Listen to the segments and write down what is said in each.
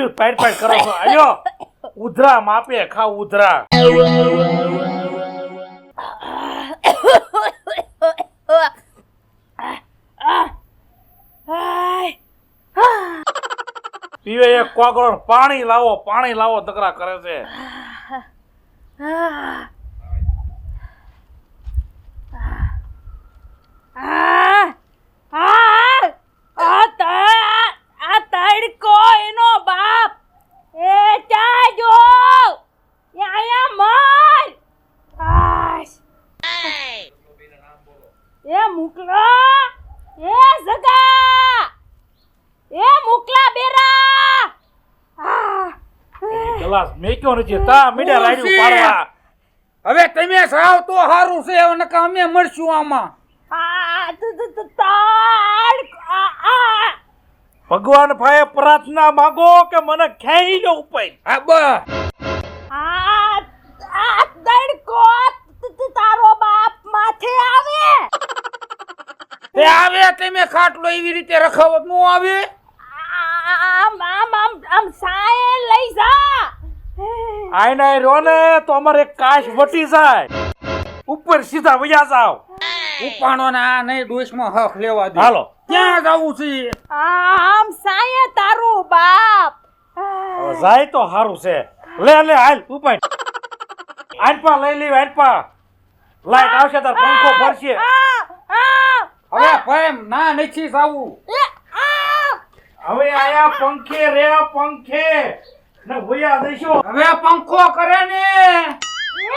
રાડ્યું પેટ પેટ કરો છો. આયો. ઉધરા, માપે, ખાવ ઉધરા. પીવે એક કોકરો પાણી લાવો પાણી લાવો તકરા કરે છે આ તડકો એનો બાપ એ જાજો આયા મર આશ. એ મુકલા એ જગા એ મુકલા બેરા. ગલાસ મેક્યો નથી. તા મીડા રાડ્યું પાડવા. હવે તમે સાવ તો સારું છે હવે નકા અમે મળશું આમાં. ત- ત- ત- ભગવાન ભાઈ પ્રાર્થના માંગો કે મને ખેઈ લો ઉપાય હા બસ. આ ત- ત- તારો બાપ માથે આવે. એ આવે તમે ખાટલો એવી રીતે રખાવતનું નો આવે? આમ સાયે લઈ જા. આઈના રહ્યો ને તો અમારે કાશ વટી જાય. ઉપર સીધા વયા જાવ ઉપાણો ને આ નહીં ડોશમાં હક લેવા દે. હાલો. ક્યાં જવું છે? આમ સાયે તારું બાપ. જાય તો સારું છે. લે લે હાલ ઉપાય આનપા લઈ લે આનપા લાઈટ આવશે તાર પંખો ફરશે. હવે ભાઈ ના નથી જવું. હવે આયા પંખે રે પંખે. ને ભૂયા દેશો. હવે પંખો કરે ને.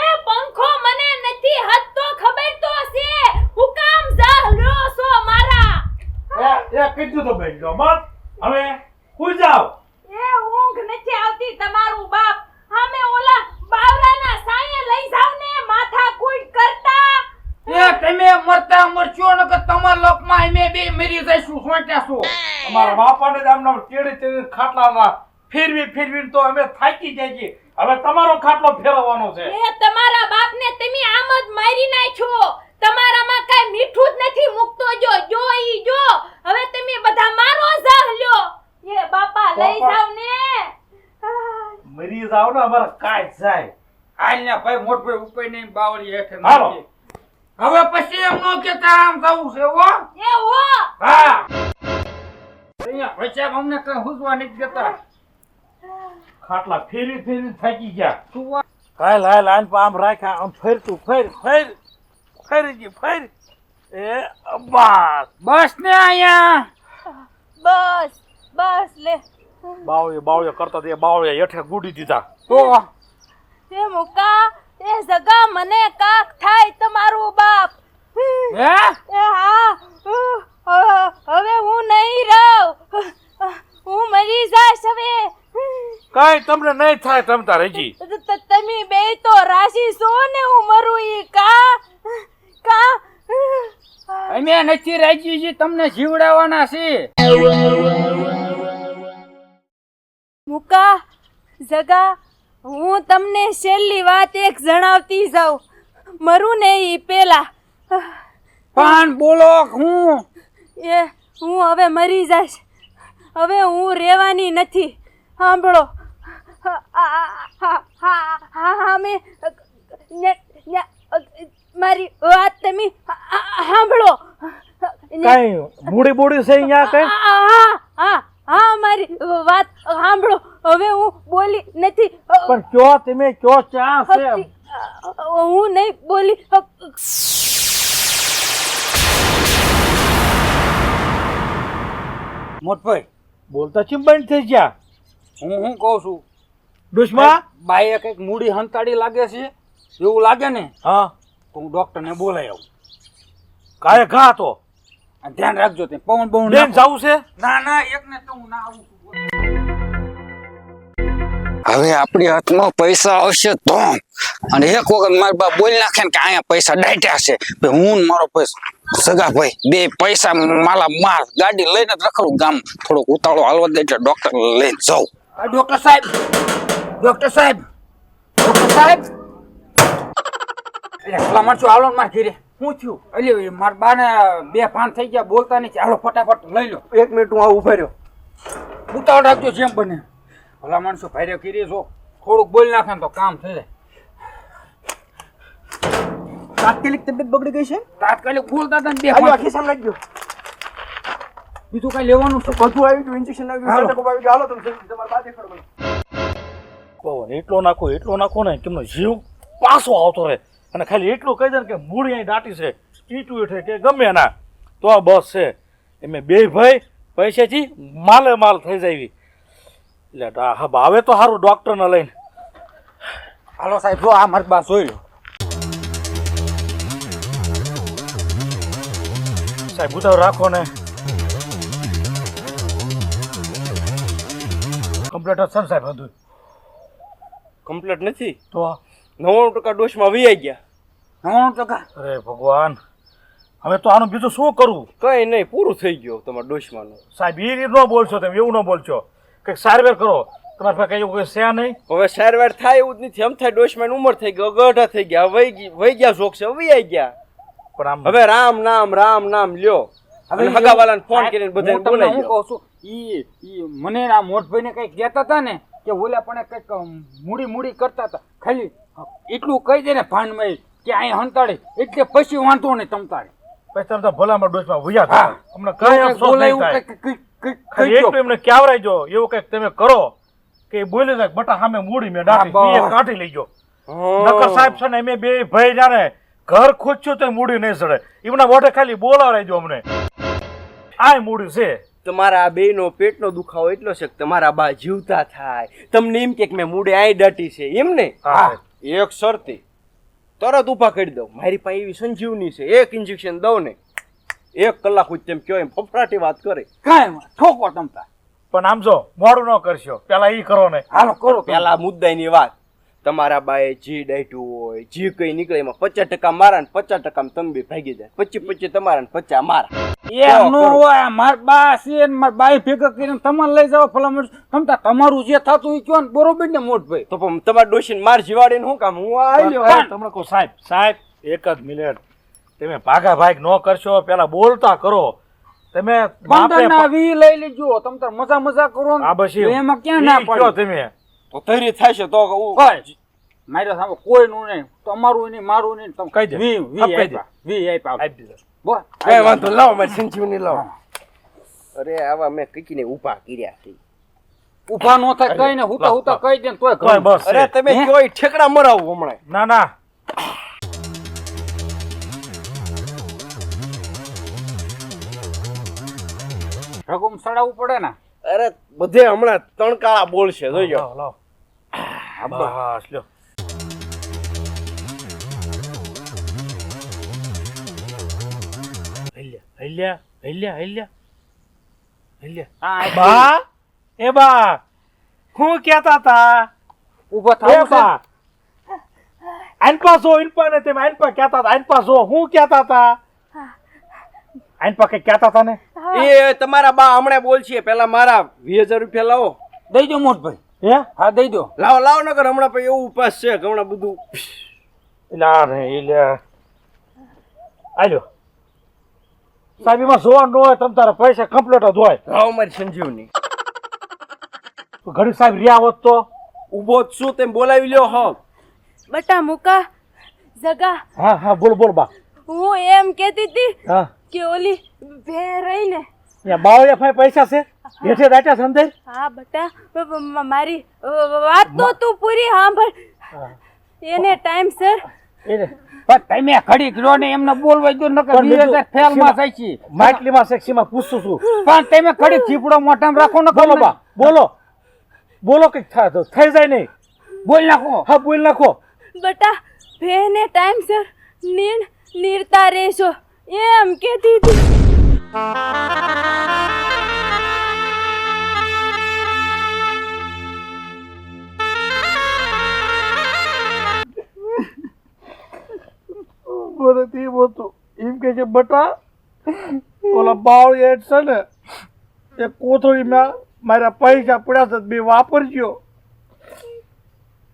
એ પંખો મને નથી હદતો ખબર તો છે હુકામ ઝહલ્યો છો મારા. એ એ કીધું તો બેન જો બસ. હવે હું જાવ એ ઊંઘ નથી આવતી તમારું બાપ. અમે ઓલા બાવરાના સાયે લઈ જાવ ને માથા કૂટ કરતા એ તમે મરતા મરશો ને કે તમારા લોકમાં અમે બે મરી જઈશું સોટ્યા છો. અમારા બાપાને જ આમના ટેડી તેડી ખાટલાના ફેરવી ફેરવી તો અમે થાકી જાય છે હવે તમારો ખાટલો ફેરવવાનો છે. એ તમારા બાપને તમે આમ જ મારી નાખ્યો. તમારામાં કાઈ મીઠું જ નથી મૂકતો જો જો ઈ જો. હવે તમે બધા મારો લ્યો. એ બાપા લઈ જાવ ને. મરી જાવ ને અમારે કાઈ જાય. આલને ભાઈ મોટ ભાઈ ઉપર નહીં બાવળી હેઠે હાલો. હવે પછી એમ નો કેતા આમ જવું છે હો? એ હો! હા. અહીંયા પૈસા અમને કઈ હુજવા નથી દેતા. ખાટલા ફેરી ફેરી થાકી ગયા. સુવા હાલ હાલ હાલ પા આમ રાખ્યા આમ ફેરતું ફેર ફેર. ફેરી ફેર. એ બસ બસ ને અહીંયા. બસ બસ લે. બાવળે બાવળે કરતા તે બાવળે હેઠે ગુડી દીધા. તો? એ મુકા એ જગા મને કાક થાય તમારું બાપ. હે? એ હા. હવે હું નહીં રહું. હું મરી જાશ હવે. કઈ તમને નહીં થાય તમતા રેજી તમે બે તો રાશી છો ને હું મરું ઈ કા કા અમે નથી રાજી જી તમને જીવડાવવાના છે. મુકા જગા હું તમને છેલ્લી વાત એક જણાવતી જાઉં. મરું ને એ પેલા. પણ બોલો હું? એ હું હવે મરી જઈશ. હવે હું રહેવાની નથી. સાંભળો. હા હા હા હા હા મેં મારી વાત તમે સાંભળો. કઈ બુડી બુડી છે અહીંયા કઈ? હા હા હા મારી વાત સાંભળો. હવે હું બોલી નથી પણ કયો તમે કયો ચા છે? હું નહીં બોલી મોટભાઈ બોલતા ચીમ બંધ થઈ ગયા? હું હું કહું છું? દુશ્મા? બાઈએ એક મૂડી હંતાડી લાગે છે એવું લાગે ને? હા. તો હું ડોક્ટરને બોલાઈ આવું. કાય ઘા તો ધ્યાન રાખજો તે પવન બવન. જાવું છે? ના ના એકને તો હું ના આવું. હવે આપણી હાથમાં પૈસા આવશે તો. અને એક વખત મારા બા બોલી નાખે ને કે અહીંયા પૈસા ડાટ્યા છે. હું મારો પૈસા સગા ભાઈ બે પૈસા માલા માર. ગાડી લઈને જ રખડું ગામ. થોડોક ઉતાળો હાલવા દે એટલે ડોક્ટર લઈને જાઉં. ડોક્ટર સાહેબ. ડોક્ટર સાહેબ. ડોક્ટર સાહેબ. એટલે માણસો હાલો માર ઘીરે. શું થયું? એટલે મારા બાને બે પાન થઈ ગયા બોલતા નહીં. હાલો ફટાફટ લઈ લો. એક મિનિટ હું આ ઊભા રહ્યો. ઉતાવળ રાખજો જેમ બને. ભલા માણસો ભાઈરે કરી છો થોડુંક બોલ નાખે ને તો કામ થઈ જાય. તાત્કાલિક તબિયત બગડી ગઈ છે? તાત્કાલિક બોલતા દાદા બે આખી સામે લાગી બીજું કઈ લેવાનું છે? બધું આવી ગયું ઇન્જેક્શન આવી. ગયું આવી ગયું. હાલો તમે તમારે બાદ દેખાડો મને. પવન એટલો નાખો એટલો નાખો ને કેમનો જીવ પાછો આવતો રહે. અને ખાલી એટલું કહી દે ને કે મૂડી અહીં દાટી છે. ટીટું ઈઠે કે ગમે ના. તો આ બસ છે. એમ બે ભાઈ પૈસેથી માલે માલ થઈ જાય એટલે હા ભાવે તો સારું ડૉક્ટરને લઈને. હાલો સાહેબ જો આ મારી બા જોઈ લો. સાહેબ ઉતાવ રાખો ને. કમ્પ્લેટ જ છે ને સાહેબ હતું કમ્પ્લેટ નથી? તો નવ્વાણું ટકા ડોશમાં વી ગયા. નવ્વાણું ટકા? અરે ભગવાન હવે તો આનું બીજું શું કરવું કઈ નહીં પૂરું થઈ ગયું તમારા ડોશમાં સાહેબ એ રીત ન બોલશો તમે એવું ન બોલશો. કંઈક સારવાર કરો. તમારે પાસે કઈ કોઈ છે નહીં? હવે સારવાર થાય એવું જ નથી. એમ થાય ડોશમેન ઉંમર થઈ ગયો ગઢા થઈ ગયા વહી ગયા વહી ગયા શોખ છે વહી ગયા. પણ આમ હવે રામ નામ રામ નામ લ્યો. હવે હગાવાલાને ફોન કરીને બધા તમને બોલાવી હું કહું છું ઈ ઈ મને આ મોટભાઈને કંઈક કહેતા હતા ને કે ઓલા પણ કંઈક મૂડી મૂડી કરતા હતા. ખાલી એટલું કહી દે ને ભાનમાં કે અહીં હંતાડે એટલે પછી વાંધો નહીં તમતાડે પછી તમે તો ભલામાં ડોશમાં વયા હતા. અમને કઈ બોલાયું કંઈક- એટલું એમને ક્યાવરાઈ એવું કંઈક તમે કરો કે બોલી જાય બટા સામે મૂડી મેં દાટી એ કાઢી લેજો નકર સાહેબ છે ને અમે બે ભાઈ જાણે ઘર ખોચ્યું તો મૂડી નહીં સડે. એમના મોઢે ખાલી બોલાવરાજો અમને. આ મૂડી છે. તમારા બે નો પેટનો દુખાવો એટલો છે કે તમારા બા જીવતા થાય. તમને એમ કે મેં મૂડે આઈ ડટી છે એમ ને? એક શરતી. તરત ઊભા કરી દઉં. મારી પાસે એવી સંજીવની છે એક ઇન્જેક્શન દઉં ને. એક કલાક હું તેમ કયો એમ ફફડાટી વાત કરે. કાંઈ વાંધો, ઠોકો તમતા પણ આમ જો મોડું ન કરશો. પેલા ઈ કરો ને. હાલો કરો પેલા પેલા મુદ્દાની વાત. તમારા બાએ જી ડાયટું હોય જી કઈ નીકળે એમાં પચાસ ટકા મારા ને પચાસ ટકા તમે બી ભાગી જાય. પચી પચી તમારા ને પચાસ મારા. એમ નો હોય માર બા છે ને માર બાઈ ભેગા કરીને તમારે લઈ જાવ ફલામણ. તમતા તમારું જે થતું એ કયો ને બરોબર ને મોટભાઈ? તો પણ તમારા ડોશીને માર જીવાડીને શું કામ? હું આ લ્યો પણ તમને કહું સાહેબ સાહેબ એક જ મિનિટ. તમે ભાગા ભાગ ન કરશો પેલા બોલતા કરો. તમે પંદર વી લઈ લેજો. તમે તાર મજા મજા કરો આ બસ એમાં. ક્યાં ના ઈ તમે? તો તરી થશે તો હું- મારે સામે કોઈ નું નહીં તમારું નહીં મારું નહીં. તમે કહી દે. વી વી કહી દે. આપ્યા વી આપ્યા આપી. બોલ. કઈ વાંધો લાવો મારી સંજીવની લાવો. અરે આવા મેં કઈકને ઊભા કર્યા છે. ઊભા નો થાય કઈ ને હુતા હુતા. કઈ દે તોય બસ અરે તમે કોઈ કયો ઠેકડા મરાવો હમણાં? ના ના. રઘુમ સડાવવું પડે ને? અરે બધે હમણાં તણકાળા બોલશે જોજો લાવો, લાવો. બસ લ્યો. હૈલ્યા, હૈલ્યા, હૈલ્યા, હૈલ્યા. હૈલ્યા. હા બા એ બા હું કહેતા તા? ઊભા એ થાવ બા આનપા જો ઇનપા ને તેમ આનપા કહેતા તા. આનપા જો હું કહેતા તા? આનપા પાકે કહેતા તા ને? એ તમારા બા હમણાં બોલશે. પેલા મારા વીસ હજાર રૂપિયા લાવો. દઈ દો મોટભાઈ. હે? હા દઈ દો. લાવો લાવો નકર હમણાં પછી એવું ઉપાસ છે હમણાં બધું. એટલે રે ને એટલે આલ્યો. સાહેબ એમાં જોવાનું ન હોય તમ તારા પૈસા કમ્પ્લીટ જ હોય. લાવો મારી સંજીવની. ઘડી સાહેબ રહ્યા હોત તો? ઊભો જ છું તેમ બોલાવી લ્યો હો. બટા મુકા જગા. હા હા બોલ બોલ બા. હું એમ કહેતી હતી હા. કે ઓલી ભે રહી ને અહીંયા બાવળિયા પાસે પૈસા છે? હેઠે છે અંદર? હા બટા મ- મારી વાત તો તું પૂરી સાંભળ એને ટાઈમ સર એને પણ તમે ને એમને બોલવા દો નકર બીજું ફેલમાં થાય છે. માટલીમાં સેક્સીમાં પૂછું છું. પણ તમે ઘડી ચીપડો મોઢામાં રાખો ને બોલો બા બોલો. બોલો કંઈક થાય તો થઈ જાય નહીં. બોલ નાખો. હા બોલ નાખો. બટા ભેને ટાઈમ સર નીર નીરતા રહેશો એમ કહેતી હતી. મને તે એમ કે છે, બટા, ઓલા બાવળિયા છે ને, એ કોથળીમાં મારા પૈસા પડ્યા છે, બે વાપરજો.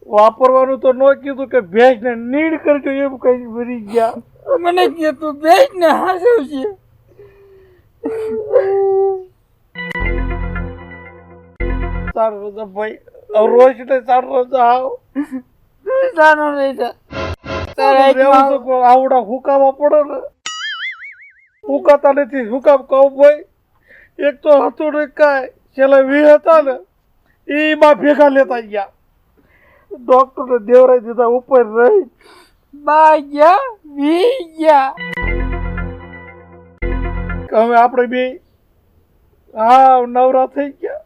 વાપરવાનું તો ન કીધું કે ભેંસને નીડ કરજો, એમ કઈ ભરી ગયા. મને કે તું બેસ ને હાસવ છે. સારું તો ભાઈ. રોજ ને ચાર રોજ આવ. સાનો રહી જા તારા રહેવું હાથમાં તો પણ આવડા હુકાવા પડે ને. હુકાતા નથી હુકામ કહું ભાઈ. એક તો હતું ને કાંઈ છેલ્લે વી હતા ને એમાં ભેગા લેતા ગયા. ડોક્ટરને દેવરાઈ દીધા ઉપર રહી. બા ગયા વી ગયા હવે આપણે બે હા નવરા થઈ ગયા.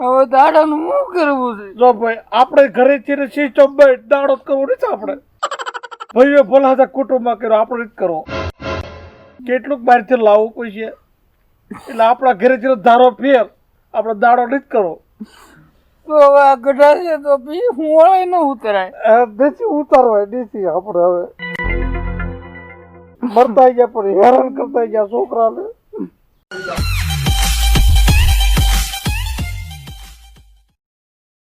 હવે દાડાનું શું કરવું છે? જો ભાઈ આપણે ઘરે છીએ સિસ્ટમ ભાઈ દાડો જ કરવો નથી આપણે. ભાઈઓ ભલા હતા કુટુંબમાં કર્યો આપણે જ કરો. કેટલુંક બહારથી લાવવું કોઈ છે એટલે આપણા ઘરે છે ધારો ફેર આપણે દાડો નથી કરો. તો હવે ગઢા છે તો બી હું વળાય ન ઉતરાય. દેશી ઉતારવાય દેશી આપણે હવે. મરતા ગયા પણ હેરાન કરતા ગયા છોકરાને.